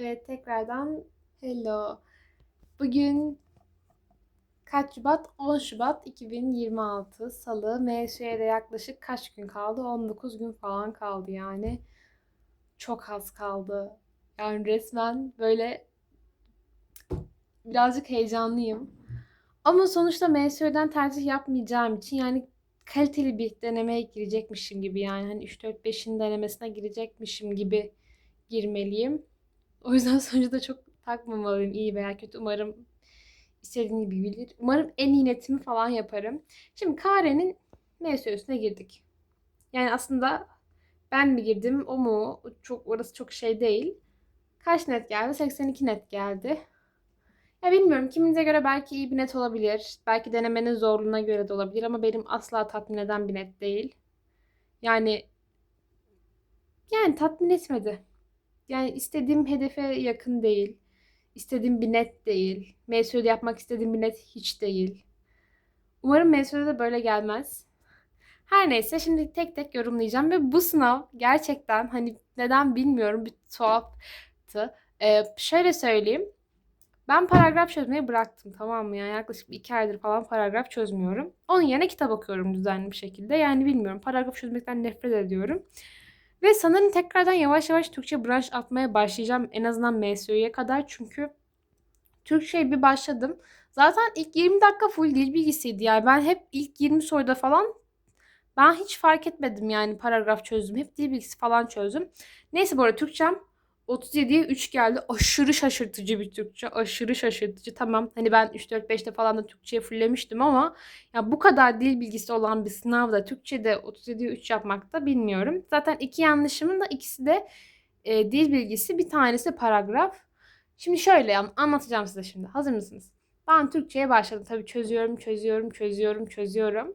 Evet tekrardan hello. Bugün kaç Şubat? 10 Şubat 2026 Salı. MSU'ye de yaklaşık kaç gün kaldı? 19 gün falan kaldı yani. Çok az kaldı. Yani resmen böyle birazcık heyecanlıyım. Ama sonuçta MSU'den tercih yapmayacağım için yani kaliteli bir denemeye girecekmişim gibi yani hani 3-4-5'in denemesine girecekmişim gibi girmeliyim. O yüzden sonucu da çok takmamalıyım iyi veya kötü. Umarım istediğim gibi bilir. Umarım en iyi netimi falan yaparım. Şimdi Kare'nin MSÖ'süne girdik. Yani aslında ben mi girdim o mu? Çok orası çok şey değil. Kaç net geldi? 82 net geldi. Ya bilmiyorum kiminize göre belki iyi bir net olabilir. Belki denemenin zorluğuna göre de olabilir ama benim asla tatmin eden bir net değil. Yani yani tatmin etmedi. Yani istediğim hedefe yakın değil. İstediğim bir net değil. MSU'da yapmak istediğim bir net hiç değil. Umarım MSU'da da böyle gelmez. Her neyse şimdi tek tek yorumlayacağım ve bu sınav gerçekten hani neden bilmiyorum bir tuhaftı. Ee, şöyle söyleyeyim. Ben paragraf çözmeyi bıraktım tamam mı? Yani yaklaşık iki aydır falan paragraf çözmüyorum. Onun yerine kitap okuyorum düzenli bir şekilde. Yani bilmiyorum paragraf çözmekten nefret ediyorum. Ve sanırım tekrardan yavaş yavaş Türkçe branş atmaya başlayacağım. En azından MSÖ'ye kadar. Çünkü Türkçe'ye bir başladım. Zaten ilk 20 dakika full dil bilgisiydi. Yani ben hep ilk 20 soruda falan ben hiç fark etmedim yani paragraf çözdüm. Hep dil bilgisi falan çözdüm. Neyse bu arada Türkçem 37'ye 3 geldi. Aşırı şaşırtıcı bir Türkçe. Aşırı şaşırtıcı. Tamam hani ben 3-4-5'te falan da Türkçe'ye fullemiştim ama ya bu kadar dil bilgisi olan bir sınavda Türkçe'de 37'ye 3 yapmak da bilmiyorum. Zaten iki yanlışımın da ikisi de e, dil bilgisi. Bir tanesi paragraf. Şimdi şöyle anlatacağım size şimdi. Hazır mısınız? Ben Türkçe'ye başladım. Tabii çözüyorum, çözüyorum, çözüyorum, çözüyorum.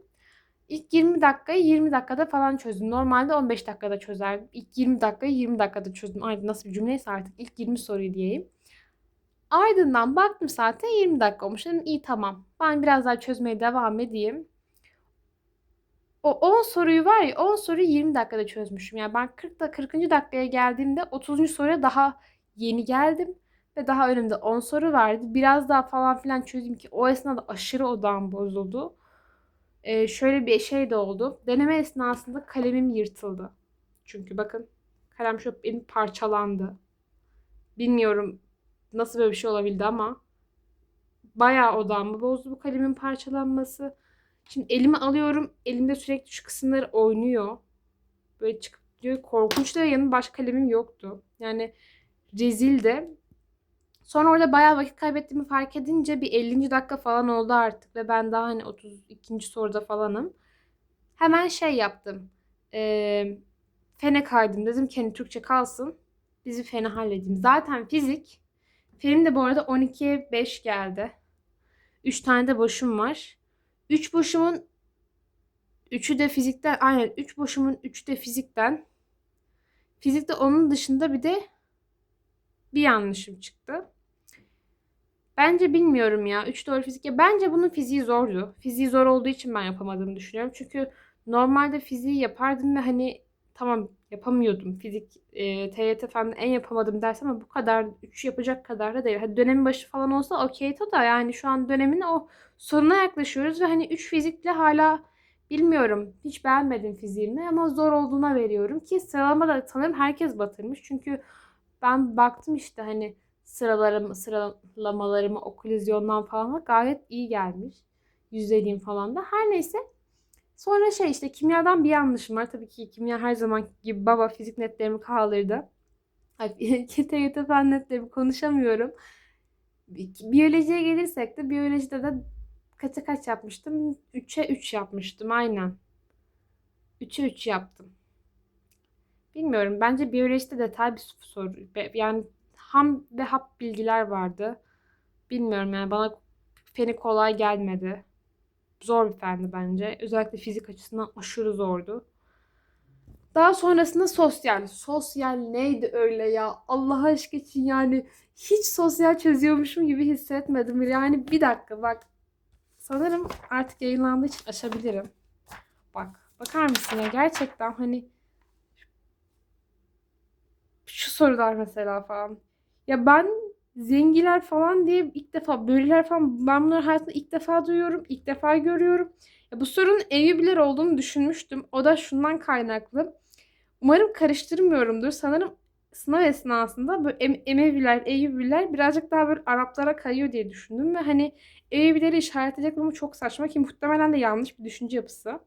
İlk 20 dakikayı 20 dakikada falan çözdüm. Normalde 15 dakikada çözerdim. İlk 20 dakikayı 20 dakikada çözdüm. Aynı nasıl bir cümleyse artık ilk 20 soruyu diyeyim. Ardından baktım zaten 20 dakika olmuş. Dedim iyi tamam. Ben biraz daha çözmeye devam edeyim. O 10 soruyu var ya 10 soruyu 20 dakikada çözmüşüm. Yani ben 40 da 40. dakikaya geldiğimde 30. soruya daha yeni geldim. Ve daha önümde 10 soru vardı. Biraz daha falan filan çözeyim ki o esnada aşırı odağım bozuldu e, şöyle bir şey de oldu. Deneme esnasında kalemim yırtıldı. Çünkü bakın kalem şu benim parçalandı. Bilmiyorum nasıl böyle bir şey olabildi ama bayağı odamı bozdu bu kalemin parçalanması. Şimdi elimi alıyorum. Elimde sürekli şu kısımları oynuyor. Böyle çıkıp diyor. Korkunç da yanım başka kalemim yoktu. Yani rezil de. Sonra orada bayağı vakit kaybettiğimi fark edince bir 50. dakika falan oldu artık ve ben daha hani 32. soruda falanım. Hemen şey yaptım. E, fene kaydım. Dedim ki hani Türkçe kalsın. Bizi fene halledeyim. Zaten fizik. Fenim de bu arada 12'ye 5 geldi. 3 tane de boşum var. 3 boşumun 3'ü de fizikten aynen 3 boşumun 3'ü de fizikten. Fizikte onun dışında bir de bir yanlışım çıktı. Bence bilmiyorum ya. 3 doğru fizik. Ya bence bunun fiziği zordu. Fiziği zor olduğu için ben yapamadığımı düşünüyorum. Çünkü normalde fiziği yapardım ve hani tamam yapamıyordum. Fizik e, TYT falan en yapamadığım ders ama bu kadar 3 yapacak kadar da değil. Hadi dönemin başı falan olsa okey da yani şu an dönemin o sonuna yaklaşıyoruz ve hani 3 fizikle hala bilmiyorum. Hiç beğenmedim fiziğimi ama zor olduğuna veriyorum ki sıralamada sanırım herkes batırmış. Çünkü ben baktım işte hani sıralarım, sıralamalarımı okolizyondan falan gayet iyi gelmiş. Yüzdeliğim falan da. Her neyse. Sonra şey işte kimyadan bir yanlışım var. Tabii ki kimya her zaman gibi baba fizik netlerimi kaldırdı. TYT fen netlerimi konuşamıyorum. Biyolojiye gelirsek de biyolojide de kaça kaç yapmıştım? 3'e 3 yapmıştım aynen. 3'e 3 yaptım. Bilmiyorum. Bence biyolojide detay bir soru. Yani ham ve hap bilgiler vardı. Bilmiyorum yani bana feni kolay gelmedi. Zor bir fendi bence. Özellikle fizik açısından aşırı zordu. Daha sonrasında sosyal. Sosyal neydi öyle ya? Allah aşkı için yani hiç sosyal çözüyormuşum gibi hissetmedim. Yani bir dakika bak. Sanırım artık yayınlandığı için açabilirim. Bak. Bakar mısın ya? Gerçekten hani şu sorular mesela falan. Ya ben zengiler falan diye ilk defa böyleler falan ben bunları hayatımda ilk defa duyuyorum. ilk defa görüyorum. Ya bu sorunun Eyüpiler olduğunu düşünmüştüm. O da şundan kaynaklı. Umarım karıştırmıyorumdur. Sanırım sınav esnasında böyle em Emeviler, Eyyubiler birazcık daha böyle Araplara kayıyor diye düşündüm ve hani Eyyubileri işaretleyecek ama çok saçma ki muhtemelen de yanlış bir düşünce yapısı.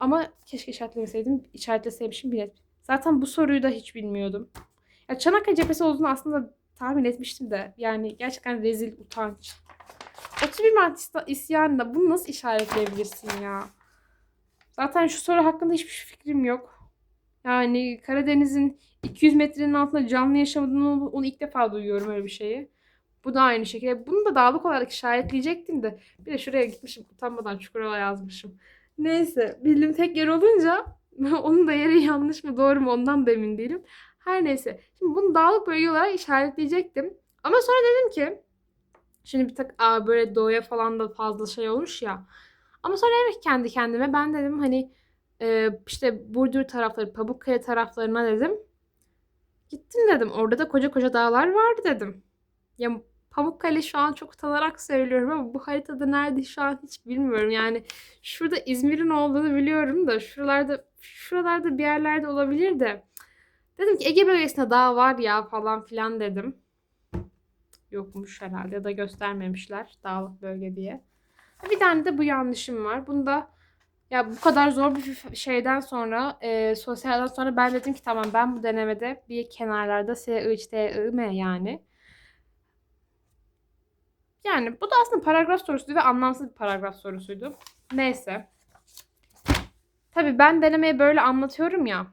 Ama keşke işaretlemeseydim, işaretleseymişim bile. Zaten bu soruyu da hiç bilmiyordum. Ya Çanakkale cephesi olduğunu aslında tahmin etmiştim de yani gerçekten rezil, utanç. 31 Mart is- isyanında bunu nasıl işaretleyebilirsin ya? Zaten şu soru hakkında hiçbir fikrim yok. Yani Karadeniz'in 200 metrenin altında canlı yaşamadığını onu ilk defa duyuyorum öyle bir şeyi. Bu da aynı şekilde. Bunu da dağlık olarak işaretleyecektim de. Bir de şuraya gitmişim utanmadan Çukurova yazmışım. Neyse bildiğim tek yer olunca onun da yeri yanlış mı doğru mu ondan da emin değilim. Her neyse. Şimdi bunu dağlık bölge olarak işaretleyecektim. Ama sonra dedim ki şimdi bir tak aa, böyle doğuya falan da fazla şey olmuş ya. Ama sonra ki kendi kendime ben dedim hani e, işte Burdur tarafları, Pamukkale taraflarına dedim. Gittim dedim. Orada da koca koca dağlar vardı dedim. Ya Pamukkale şu an çok utanarak söylüyorum ama bu haritada nerede şu an hiç bilmiyorum. Yani şurada İzmir'in olduğunu biliyorum da şuralarda şuralarda bir yerlerde olabilir de. Dedim ki Ege bölgesinde dağ var ya falan filan dedim. Yokmuş herhalde ya da göstermemişler dağlık bölge diye. Bir tane de bu yanlışım var. Bunda ya bu kadar zor bir şeyden sonra, e, sosyalden sonra ben dedim ki tamam ben bu denemede bir kenarlarda S, I, Ç, T, I, M yani. Yani bu da aslında paragraf sorusuydu ve anlamsız bir paragraf sorusuydu. Neyse. Tabii ben denemeyi böyle anlatıyorum ya.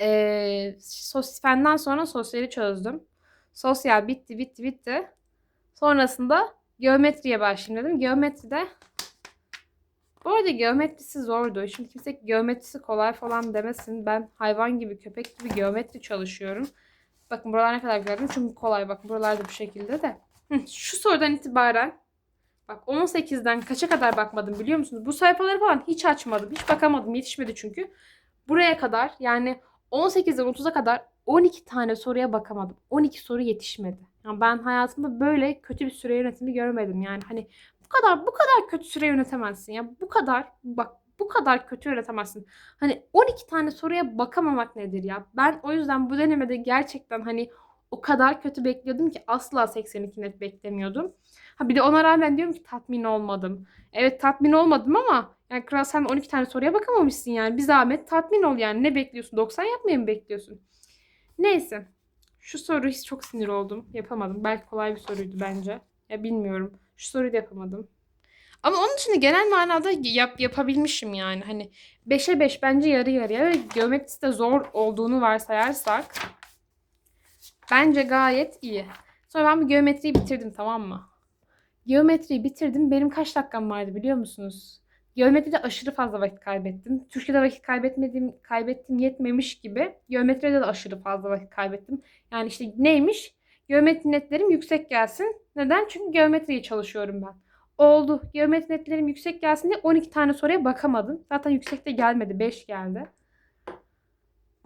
E, sos, fenden sonra sosyali çözdüm. Sosyal bitti bitti bitti. Sonrasında geometriye başlayayım dedim. Geometride bu arada geometrisi zordu. Şimdi kimse geometrisi kolay falan demesin. Ben hayvan gibi, köpek gibi geometri çalışıyorum. Bakın buralar ne kadar güzel? Çünkü kolay. Bakın buralarda bu şekilde de. Şu sorudan itibaren bak 18'den kaça kadar bakmadım biliyor musunuz? Bu sayfaları falan hiç açmadım. Hiç bakamadım. Yetişmedi çünkü. Buraya kadar yani 18'den 30'a kadar 12 tane soruya bakamadım. 12 soru yetişmedi. Yani ben hayatımda böyle kötü bir süre yönetimi görmedim. Yani hani bu kadar bu kadar kötü süre yönetemezsin ya. Bu kadar bak bu kadar kötü yönetemezsin. Hani 12 tane soruya bakamamak nedir ya? Ben o yüzden bu denemede gerçekten hani o kadar kötü bekliyordum ki asla 82 net beklemiyordum. Ha bir de ona rağmen diyorum ki tatmin olmadım. Evet tatmin olmadım ama yani kral sen 12 tane soruya bakamamışsın yani. Bir zahmet tatmin ol yani. Ne bekliyorsun? 90 yapmayı mı bekliyorsun? Neyse. Şu soru hiç çok sinir oldum. Yapamadım. Belki kolay bir soruydu bence. Ya bilmiyorum. Şu soruyu da yapamadım. Ama onun de genel manada yap, yapabilmişim yani. Hani 5'e 5 bence yarı yarıya ve geometrisi de zor olduğunu varsayarsak bence gayet iyi. Sonra ben bu geometriyi bitirdim tamam mı? Geometriyi bitirdim. Benim kaç dakikam vardı biliyor musunuz? Geometride aşırı fazla vakit kaybettim. Türkiye'de vakit kaybetmediğim, kaybettim yetmemiş gibi. Geometride de aşırı fazla vakit kaybettim. Yani işte neymiş? Geometri netlerim yüksek gelsin. Neden? Çünkü geometriyi çalışıyorum ben. Oldu. Geometri netlerim yüksek gelsin diye 12 tane soruya bakamadım. Zaten yüksekte gelmedi. 5 geldi.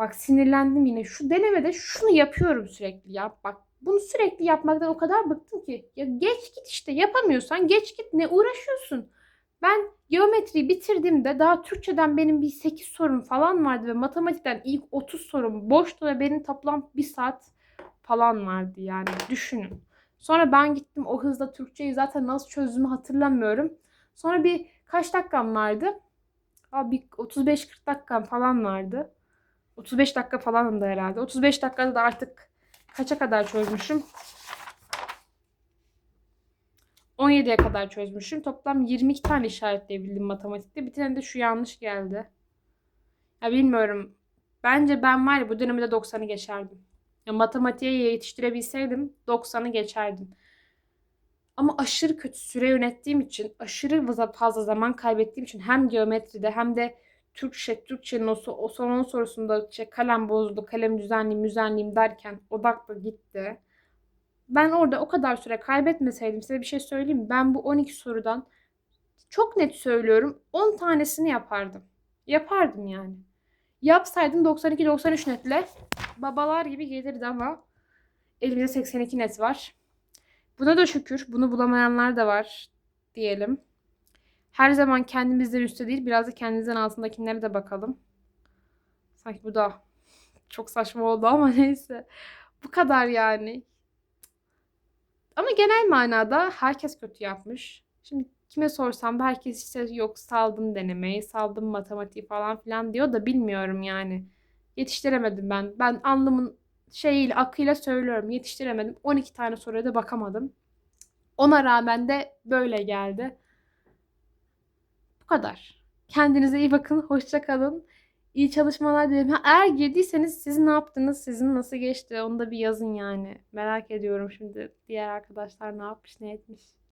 Bak sinirlendim yine. Şu denemede şunu yapıyorum sürekli ya. Bak bunu sürekli yapmaktan o kadar bıktım ki. Ya geç git işte yapamıyorsan geç git ne uğraşıyorsun. Ben geometriyi bitirdiğimde daha Türkçeden benim bir 8 sorum falan vardı ve matematikten ilk 30 sorum boştu ve benim toplam 1 saat falan vardı yani düşünün. Sonra ben gittim o hızla Türkçeyi zaten nasıl çözdüğümü hatırlamıyorum. Sonra bir kaç dakikam vardı? Abi bir 35-40 dakikam falan vardı. 35 dakika falanım da herhalde. 35 dakikada da artık kaça kadar çözmüşüm? 17'ye kadar çözmüşüm. Toplam 22 tane işaretleyebildim matematikte. Bir tane de şu yanlış geldi. Ya bilmiyorum. Bence ben var ya bu dönemde 90'ı geçerdim. Ya matematiğe yetiştirebilseydim 90'ı geçerdim. Ama aşırı kötü süre yönettiğim için, aşırı fazla zaman kaybettiğim için hem geometride hem de Türkçe, Türkçenin o, o son 10 sorusunda işte kalem bozuldu, kalem düzenleyeyim, düzenleyeyim derken odaklı gitti. Ben orada o kadar süre kaybetmeseydim size bir şey söyleyeyim? Ben bu 12 sorudan çok net söylüyorum 10 tanesini yapardım. Yapardım yani. Yapsaydım 92-93 netle babalar gibi gelirdi ama Elimde 82 net var. Buna da şükür. Bunu bulamayanlar da var diyelim. Her zaman kendimizden üstte değil, biraz da kendimizden altındakilere de bakalım. Sanki bu da çok saçma oldu ama neyse. Bu kadar yani. Ama genel manada herkes kötü yapmış. Şimdi kime sorsam herkes işte yok saldım denemeyi, saldım matematiği falan filan diyor da bilmiyorum yani. Yetiştiremedim ben. Ben alnımın şeyiyle, akıyla söylüyorum. Yetiştiremedim. 12 tane soruya da bakamadım. Ona rağmen de böyle geldi. Kadar. Kendinize iyi bakın. Hoşça kalın. İyi çalışmalar dilerim. Eğer girdiyseniz siz ne yaptınız? Sizin nasıl geçti? Onu da bir yazın yani. Merak ediyorum şimdi diğer arkadaşlar ne yapmış, ne etmiş.